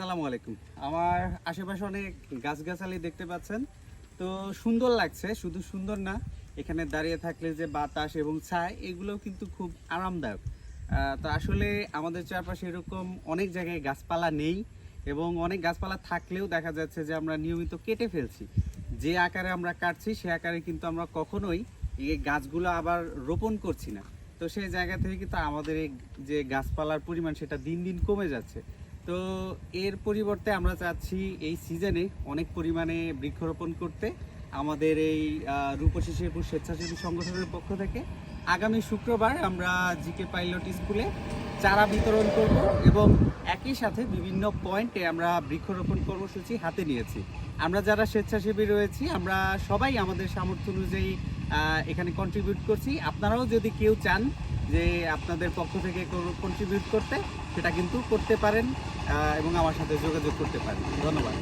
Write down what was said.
আসসালামু আলাইকুম। আমার আশেপাশে অনেক গাছগাছালি দেখতে পাচ্ছেন। তো সুন্দর লাগছে, শুধু সুন্দর না, এখানে দাঁড়িয়ে থাকলে যে বাতাস এবং ছায় এগুলোও কিন্তু খুব আরামদায়ক। তো আসলে আমাদের চারপাশে এরকম অনেক জায়গায় গাছপালা নেই এবং অনেক গাছপালা থাকলেও দেখা যাচ্ছে যে আমরা নিয়মিত কেটে ফেলছি। যে আকারে আমরা কাটছি, সে আকারে কিন্তু আমরা কখনোই এই গাছগুলো আবার রোপণ করছি না। তো সেই জায়গা থেকে কিন্তু আমাদের এই যে গাছপালার পরিমাণ সেটা দিন দিন কমে যাচ্ছে। তো এর পরিবর্তে আমরা চাচ্ছি এই সিজনে অনেক পরিমাণে বৃক্ষরোপণ করতে, আমাদের এই রূপসী শেরপুর স্বেচ্ছাসেবী সংগঠনের পক্ষ থেকে। আগামী শুক্রবার আমরা জিকে পাইলট স্কুলে চারা বিতরণ করব এবং একই সাথে বিভিন্ন পয়েন্টে আমরা বৃক্ষরোপণ কর্মসূচি হাতে নিয়েছি। আমরা যারা স্বেচ্ছাসেবী রয়েছি, আমরা সবাই আমাদের সামর্থ্য অনুযায়ী এখানে কন্ট্রিবিউট করছি। আপনারাও যদি কেউ চান যে আপনাদের পক্ষ থেকে কন্ট্রিবিউট করতে, সেটা কিন্তু করতে পারেন এবং আমার সাথে যোগাযোগ করতে পারেন। ধন্যবাদ।